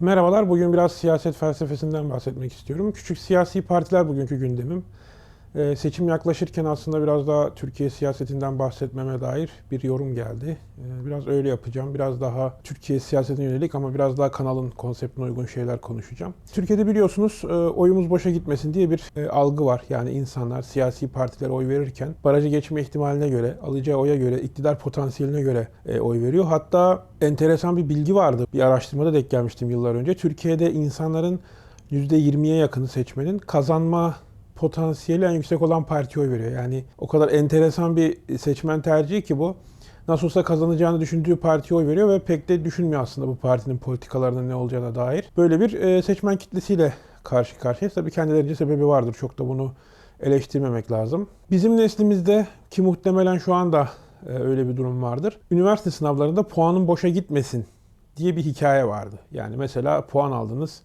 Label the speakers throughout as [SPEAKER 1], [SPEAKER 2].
[SPEAKER 1] Merhabalar, bugün biraz siyaset felsefesinden bahsetmek istiyorum. Küçük siyasi partiler bugünkü gündemim. Ee, seçim yaklaşırken aslında biraz daha Türkiye siyasetinden bahsetmeme dair bir yorum geldi. Ee, biraz öyle yapacağım. Biraz daha Türkiye siyasetine yönelik ama biraz daha kanalın konseptine uygun şeyler konuşacağım. Türkiye'de biliyorsunuz e, oyumuz boşa gitmesin diye bir e, algı var. Yani insanlar siyasi partilere oy verirken barajı geçme ihtimaline göre, alacağı oya göre, iktidar potansiyeline göre e, oy veriyor. Hatta enteresan bir bilgi vardı. Bir araştırmada denk gelmiştim yıllar önce. Türkiye'de insanların %20'ye yakını seçmenin kazanma potansiyeli en yüksek olan partiye oy veriyor. Yani o kadar enteresan bir seçmen tercihi ki bu. Nasıl olsa kazanacağını düşündüğü partiye oy veriyor ve pek de düşünmüyor aslında bu partinin politikalarının ne olacağına dair. Böyle bir e, seçmen kitlesiyle karşı karşıyayız. Tabii kendilerince sebebi vardır. Çok da bunu eleştirmemek lazım. Bizim neslimizde ki muhtemelen şu anda e, öyle bir durum vardır. Üniversite sınavlarında puanın boşa gitmesin diye bir hikaye vardı. Yani mesela puan aldınız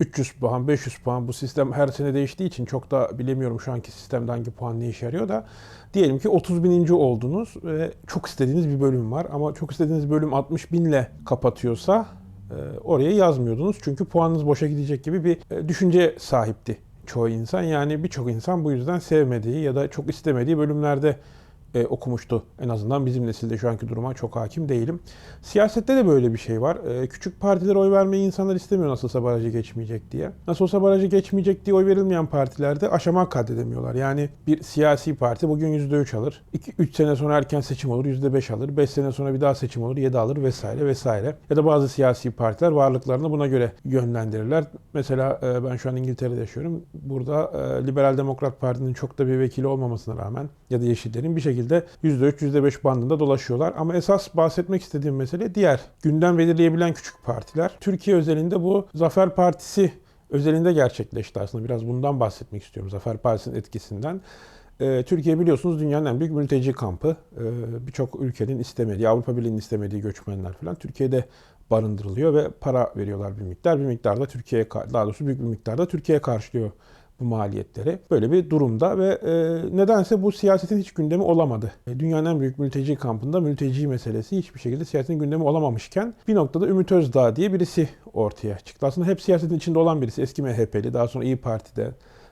[SPEAKER 1] 300 puan, 500 puan bu sistem her sene değiştiği için çok da bilemiyorum şu anki sistemde hangi puan ne işe yarıyor da diyelim ki 30 bininci oldunuz ve çok istediğiniz bir bölüm var ama çok istediğiniz bölüm 60 binle kapatıyorsa e, oraya yazmıyordunuz çünkü puanınız boşa gidecek gibi bir e, düşünce sahipti çoğu insan. Yani birçok insan bu yüzden sevmediği ya da çok istemediği bölümlerde e, okumuştu. En azından bizim nesilde şu anki duruma çok hakim değilim. Siyasette de böyle bir şey var. E, küçük partilere oy vermeyi insanlar istemiyor nasılsa barajı geçmeyecek diye. Nasıl olsa barajı geçmeyecek diye oy verilmeyen partilerde aşama kaydedemiyorlar. Yani bir siyasi parti bugün %3 alır. 3 sene sonra erken seçim olur %5 alır. 5 sene sonra bir daha seçim olur 7 alır vesaire vesaire. Ya da bazı siyasi partiler varlıklarını buna göre yönlendirirler. Mesela e, ben şu an İngiltere'de yaşıyorum. Burada e, Liberal Demokrat Parti'nin çok da bir vekili olmamasına rağmen ya da Yeşillerin bir şekilde %3, %5 bandında dolaşıyorlar. Ama esas bahsetmek istediğim mesele diğer gündem belirleyebilen küçük partiler. Türkiye özelinde bu Zafer Partisi özelinde gerçekleşti aslında. Biraz bundan bahsetmek istiyorum. Zafer Partisi'nin etkisinden. Ee, Türkiye biliyorsunuz dünyanın en büyük mülteci kampı. Ee, Birçok ülkenin istemediği, Avrupa Birliği'nin istemediği göçmenler falan Türkiye'de barındırılıyor ve para veriyorlar bir miktar. Bir miktar da Türkiye'ye, daha doğrusu büyük bir miktarda Türkiye'ye karşılıyor bu maliyetleri. Böyle bir durumda ve e, nedense bu siyasetin hiç gündemi olamadı. E, dünyanın en büyük mülteci kampında mülteci meselesi hiçbir şekilde siyasetin gündemi olamamışken bir noktada Ümit Özdağ diye birisi ortaya çıktı. Aslında hep siyasetin içinde olan birisi. Eski MHP'li, daha sonra İyi Parti'de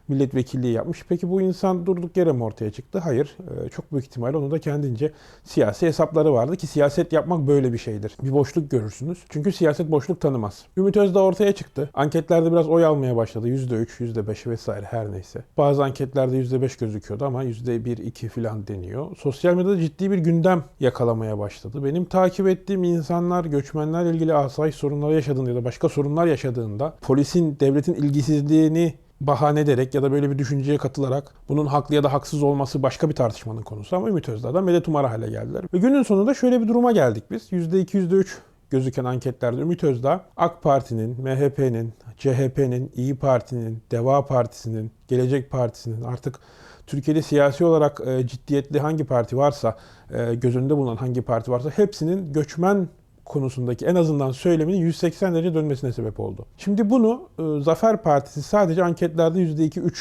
[SPEAKER 1] milletvekilliği yapmış. Peki bu insan durduk yere mi ortaya çıktı? Hayır. Ee, çok büyük ihtimalle onun da kendince siyasi hesapları vardı ki siyaset yapmak böyle bir şeydir. Bir boşluk görürsünüz. Çünkü siyaset boşluk tanımaz. Ümit Özdağ ortaya çıktı. Anketlerde biraz oy almaya başladı. %3, %5 vesaire her neyse. Bazı anketlerde %5 gözüküyordu ama %1, 2 falan deniyor. Sosyal medyada ciddi bir gündem yakalamaya başladı. Benim takip ettiğim insanlar göçmenlerle ilgili asayiş sorunları yaşadığında ya da başka sorunlar yaşadığında polisin, devletin ilgisizliğini bahane ederek ya da böyle bir düşünceye katılarak bunun haklı ya da haksız olması başka bir tartışmanın konusu ama Ümit Özdağ'dan medet umara hale geldiler. Ve günün sonunda şöyle bir duruma geldik biz. %2, %3 gözüken anketlerde Ümit Özdağ AK Parti'nin, MHP'nin, CHP'nin, İyi Parti'nin, Deva Partisi'nin, Gelecek Partisi'nin artık Türkiye'de siyasi olarak e, ciddiyetli hangi parti varsa, e, göz önünde bulunan hangi parti varsa hepsinin göçmen konusundaki en azından söyleminin 180 derece dönmesine sebep oldu. Şimdi bunu e, Zafer Partisi sadece anketlerde %2-3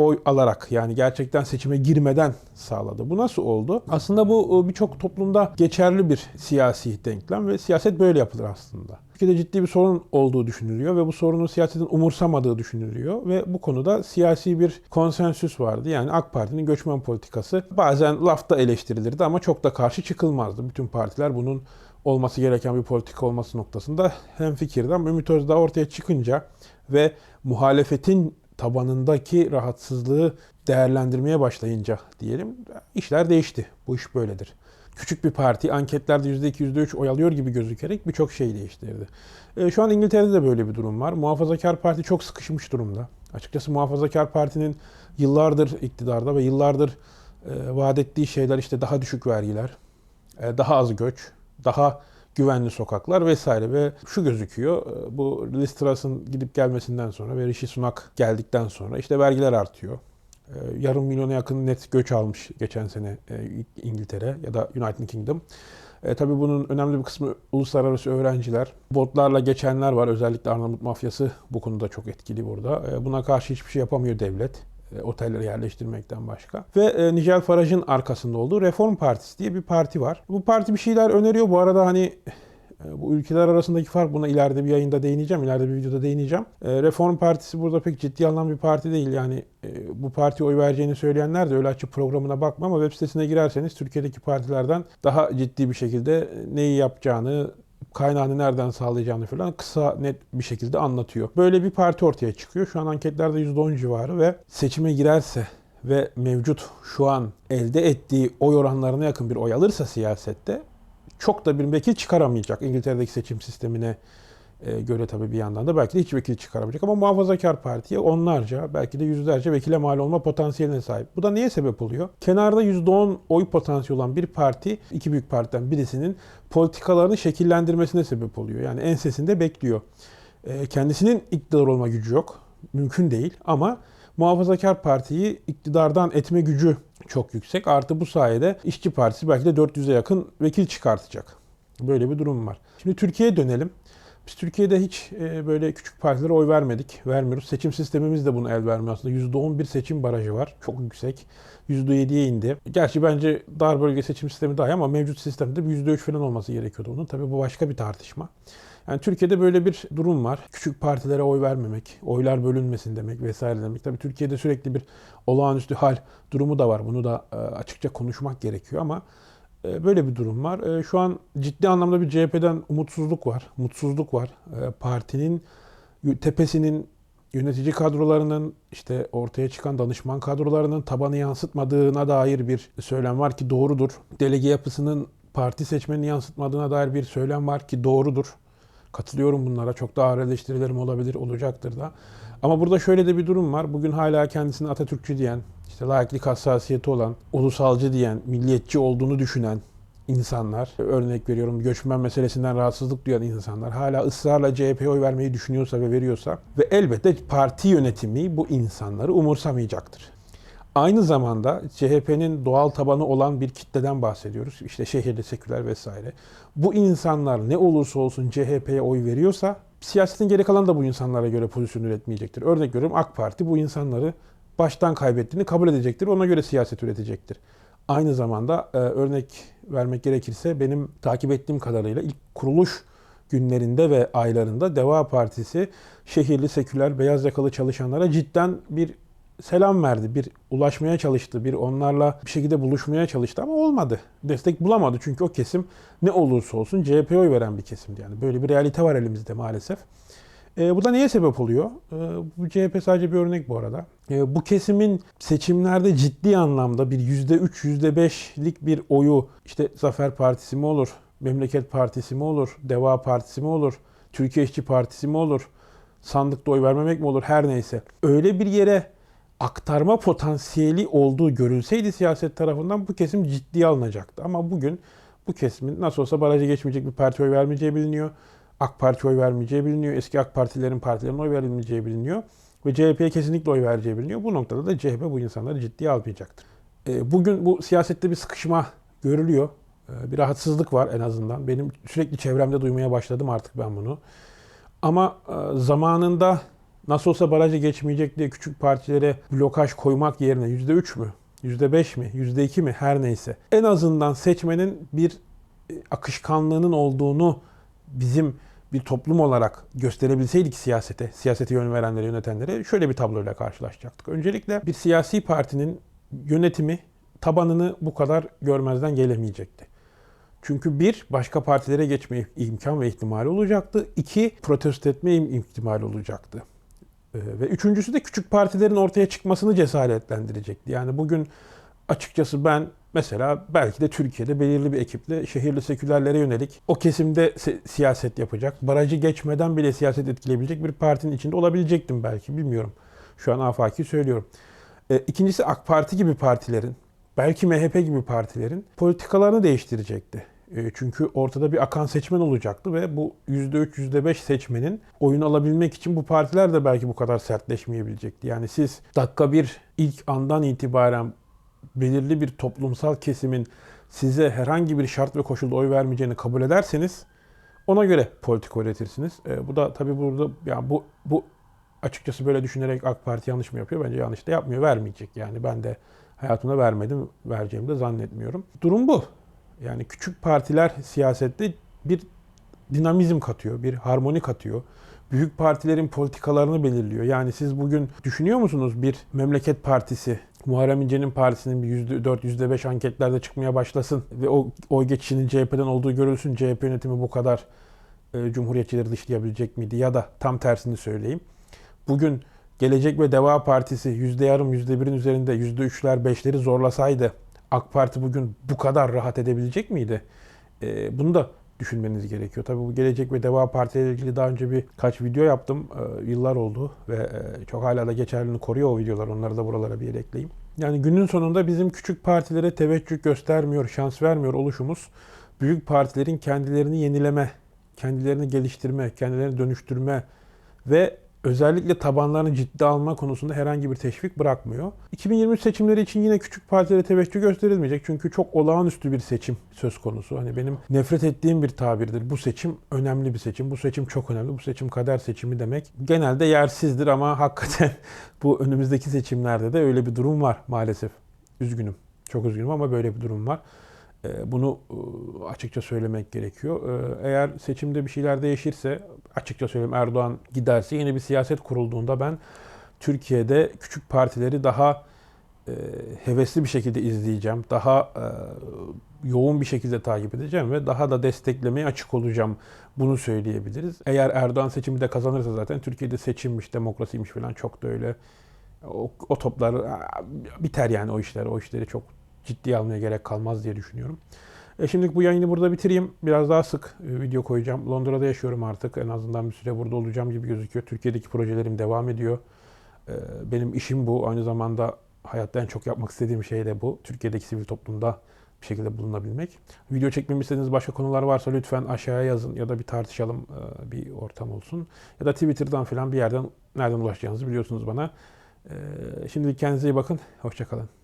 [SPEAKER 1] oy alarak yani gerçekten seçime girmeden sağladı. Bu nasıl oldu? Aslında bu e, birçok toplumda geçerli bir siyasi denklem ve siyaset böyle yapılır aslında. Ülkede ciddi bir sorun olduğu düşünülüyor ve bu sorunu siyasetin umursamadığı düşünülüyor ve bu konuda siyasi bir konsensüs vardı. Yani AK Parti'nin göçmen politikası bazen lafta eleştirilirdi ama çok da karşı çıkılmazdı. Bütün partiler bunun olması gereken bir politika olması noktasında hem fikirdi ama Ümit Özdağ ortaya çıkınca ve muhalefetin tabanındaki rahatsızlığı değerlendirmeye başlayınca diyelim işler değişti. Bu iş böyledir. Küçük bir parti anketlerde %2, %3 oy alıyor gibi gözükerek birçok şey değiştirdi. E, şu an İngiltere'de de böyle bir durum var. Muhafazakar Parti çok sıkışmış durumda. Açıkçası Muhafazakar Parti'nin yıllardır iktidarda ve yıllardır e, vaat ettiği şeyler işte daha düşük vergiler, e, daha az göç, daha güvenli sokaklar vesaire ve şu gözüküyor bu Liz Truss'ın gidip gelmesinden sonra ve Rishi Sunak geldikten sonra işte vergiler artıyor. Yarım milyona yakın net göç almış geçen sene İngiltere ya da United Kingdom. E, tabii bunun önemli bir kısmı uluslararası öğrenciler. Botlarla geçenler var. Özellikle Arnavut mafyası bu konuda çok etkili burada. E, buna karşı hiçbir şey yapamıyor devlet e, otelleri yerleştirmekten başka. Ve e, Nigel Farage'ın arkasında olduğu Reform Partisi diye bir parti var. Bu parti bir şeyler öneriyor. Bu arada hani E, Bu ülkeler arasındaki fark buna ileride bir yayında değineceğim, ileride bir videoda değineceğim. E, Reform Partisi burada pek ciddi anlamda bir parti değil. Yani bu partiye oy vereceğini söyleyenler de öyle açıp programına bakma ama web sitesine girerseniz Türkiye'deki partilerden daha ciddi bir şekilde neyi yapacağını, kaynağını nereden sağlayacağını falan kısa net bir şekilde anlatıyor. Böyle bir parti ortaya çıkıyor. Şu an anketlerde %10 civarı ve seçime girerse ve mevcut şu an elde ettiği oy oranlarına yakın bir oy alırsa siyasette çok da bir vekil çıkaramayacak İngiltere'deki seçim sistemine e, göre tabii bir yandan da belki de hiç vekil çıkaramayacak ama muhafazakar partiye onlarca belki de yüzlerce vekile mal olma potansiyeline sahip. Bu da neye sebep oluyor? Kenarda %10 oy potansiyeli olan bir parti iki büyük partiden birisinin politikalarını şekillendirmesine sebep oluyor. Yani ensesinde bekliyor. E, kendisinin iktidar olma gücü yok. Mümkün değil ama muhafazakar partiyi iktidardan etme gücü çok yüksek. Artı bu sayede işçi partisi belki de 400'e yakın vekil çıkartacak. Böyle bir durum var. Şimdi Türkiye'ye dönelim. Biz Türkiye'de hiç e, böyle küçük partilere oy vermedik, vermiyoruz. Seçim sistemimiz de buna el vermiyor aslında. %11 seçim barajı var, çok yüksek. %7'ye indi. Gerçi bence dar bölge seçim sistemi daha iyi ama mevcut sistemde bir %3 falan olması gerekiyordu onun. Tabii bu başka bir tartışma. Yani Türkiye'de böyle bir durum var. Küçük partilere oy vermemek, oylar bölünmesin demek vesaire demek. Tabii Türkiye'de sürekli bir olağanüstü hal durumu da var. Bunu da e, açıkça konuşmak gerekiyor ama böyle bir durum var. E, Şu an ciddi anlamda bir CHP'den umutsuzluk var, mutsuzluk var. E, Partinin tepesinin yönetici kadrolarının işte ortaya çıkan danışman kadrolarının tabanı yansıtmadığına dair bir söylem var ki doğrudur. Delege yapısının parti seçmenini yansıtmadığına dair bir söylem var ki doğrudur. Katılıyorum bunlara. Çok daha ağır eleştirilerim olabilir, olacaktır da. Ama burada şöyle de bir durum var. Bugün hala kendisini Atatürkçü diyen, işte laiklik hassasiyeti olan, ulusalcı diyen, milliyetçi olduğunu düşünen insanlar, örnek veriyorum göçmen meselesinden rahatsızlık duyan insanlar hala ısrarla CHP'ye oy vermeyi düşünüyorsa ve veriyorsa ve elbette parti yönetimi bu insanları umursamayacaktır. Aynı zamanda CHP'nin doğal tabanı olan bir kitleden bahsediyoruz. İşte şehirli seküler vesaire. Bu insanlar ne olursa olsun CHP'ye oy veriyorsa siyasetin geri kalanı da bu insanlara göre pozisyon üretmeyecektir. Örnek veriyorum AK Parti bu insanları baştan kaybettiğini kabul edecektir. Ona göre siyaset üretecektir. Aynı zamanda e, örnek vermek gerekirse benim takip ettiğim kadarıyla ilk kuruluş günlerinde ve aylarında Deva Partisi şehirli seküler beyaz yakalı çalışanlara cidden bir selam verdi. Bir ulaşmaya çalıştı. Bir onlarla bir şekilde buluşmaya çalıştı ama olmadı. Destek bulamadı çünkü o kesim ne olursa olsun CHP'ye oy veren bir kesimdi. Yani böyle bir realite var elimizde maalesef. E, bu da neye sebep oluyor? E, bu CHP sadece bir örnek bu arada. E, bu kesimin seçimlerde ciddi anlamda bir %3, %5'lik bir oyu işte Zafer Partisi mi olur, Memleket Partisi mi olur, Deva Partisi mi olur, Türkiye İşçi Partisi mi olur, sandıkta oy vermemek mi olur her neyse. Öyle bir yere aktarma potansiyeli olduğu görülseydi siyaset tarafından bu kesim ciddiye alınacaktı. Ama bugün bu kesimin nasıl olsa barajı geçmeyecek bir parti oy vermeyeceği biliniyor. AK Parti oy vermeyeceği biliniyor. Eski AK Partilerin partilerin oy verilmeyeceği biliniyor. Ve CHP'ye kesinlikle oy vereceği biliniyor. Bu noktada da CHP bu insanları ciddiye almayacaktır. E, Bugün bu siyasette bir sıkışma görülüyor. E, Bir rahatsızlık var en azından. Benim sürekli çevremde duymaya başladım artık ben bunu. Ama e, zamanında nasıl olsa barajı geçmeyecek diye küçük partilere blokaj koymak yerine %3 mü, %5 mi, %2 mi her neyse. En azından seçmenin bir akışkanlığının olduğunu bizim bir toplum olarak gösterebilseydik siyasete, siyasete yön verenlere, yönetenlere şöyle bir tabloyla karşılaşacaktık. Öncelikle bir siyasi partinin yönetimi tabanını bu kadar görmezden gelemeyecekti. Çünkü bir, başka partilere geçme imkan ve ihtimali olacaktı. İki, protesto etme im- ihtimali olacaktı. Ee, Ve üçüncüsü de küçük partilerin ortaya çıkmasını cesaretlendirecekti. Yani bugün açıkçası ben mesela belki de Türkiye'de belirli bir ekiple şehirli sekülerlere yönelik o kesimde se- siyaset yapacak, barajı geçmeden bile siyaset etkileyebilecek bir partinin içinde olabilecektim belki bilmiyorum. Şu an afaki söylüyorum. E, İkincisi AK Parti gibi partilerin, belki MHP gibi partilerin politikalarını değiştirecekti. E, Çünkü ortada bir akan seçmen olacaktı ve bu %3, %5 seçmenin oyunu alabilmek için bu partiler de belki bu kadar sertleşmeyebilecekti. Yani siz dakika bir ilk andan itibaren belirli bir toplumsal kesimin size herhangi bir şart ve koşulda oy vermeyeceğini kabul ederseniz ona göre politika üretirsiniz. E, bu da tabii burada yani bu bu açıkçası böyle düşünerek AK Parti yanlış mı yapıyor? Bence yanlış da yapmıyor. Vermeyecek yani. Ben de hayatımda vermedim. Vereceğimi de zannetmiyorum. Durum bu. Yani küçük partiler siyasette bir dinamizm katıyor, bir harmoni katıyor. Büyük partilerin politikalarını belirliyor. Yani siz bugün düşünüyor musunuz bir memleket partisi Muharrem İnce'nin partisinin bir %4, %5 anketlerde çıkmaya başlasın ve o oy geçişinin CHP'den olduğu görülsün. CHP yönetimi bu kadar e, cumhuriyetçileri dışlayabilecek miydi? Ya da tam tersini söyleyeyim. Bugün Gelecek ve Deva Partisi yüzde yarım, yüzde birin üzerinde yüzde üçler, beşleri zorlasaydı AK Parti bugün bu kadar rahat edebilecek miydi? E, bunu da düşünmeniz gerekiyor. Tabii bu Gelecek ve Deva Parti ilgili daha önce birkaç video yaptım. E, yıllar oldu ve e, çok hala da geçerliliğini koruyor o videolar. Onları da buralara bir yere ekleyeyim. Yani günün sonunda bizim küçük partilere teveccüh göstermiyor, şans vermiyor oluşumuz büyük partilerin kendilerini yenileme, kendilerini geliştirme, kendilerini dönüştürme ve özellikle tabanlarını ciddi alma konusunda herhangi bir teşvik bırakmıyor. 2023 seçimleri için yine küçük partilere teveccüh gösterilmeyecek çünkü çok olağanüstü bir seçim söz konusu. Hani benim nefret ettiğim bir tabirdir. Bu seçim önemli bir seçim. Bu seçim çok önemli. Bu seçim kader seçimi demek. Genelde yersizdir ama hakikaten bu önümüzdeki seçimlerde de öyle bir durum var maalesef. Üzgünüm. Çok üzgünüm ama böyle bir durum var. Ee, Bunu e, açıkça söylemek gerekiyor. Ee, Eğer seçimde bir şeyler değişirse, açıkça söyleyeyim Erdoğan giderse yeni bir siyaset kurulduğunda ben Türkiye'de küçük partileri daha e, hevesli bir şekilde izleyeceğim. Daha e, yoğun bir şekilde takip edeceğim ve daha da desteklemeye açık olacağım. Bunu söyleyebiliriz. Eğer Erdoğan seçimi de kazanırsa zaten Türkiye'de seçimmiş, demokrasiymiş falan çok da öyle o, o toplar biter yani o işler. O işleri çok ciddiye almaya gerek kalmaz diye düşünüyorum. E şimdilik bu yayını burada bitireyim. Biraz daha sık e, video koyacağım. Londra'da yaşıyorum artık. En azından bir süre burada olacağım gibi gözüküyor. Türkiye'deki projelerim devam ediyor. E, benim işim bu. Aynı zamanda hayatta en çok yapmak istediğim şey de bu. Türkiye'deki sivil toplumda bir şekilde bulunabilmek. Video çekmemi istediğiniz başka konular varsa lütfen aşağıya yazın ya da bir tartışalım, e, bir ortam olsun. Ya da Twitter'dan falan bir yerden nereden ulaşacağınızı biliyorsunuz bana. Şimdilik kendinize iyi bakın. Hoşçakalın.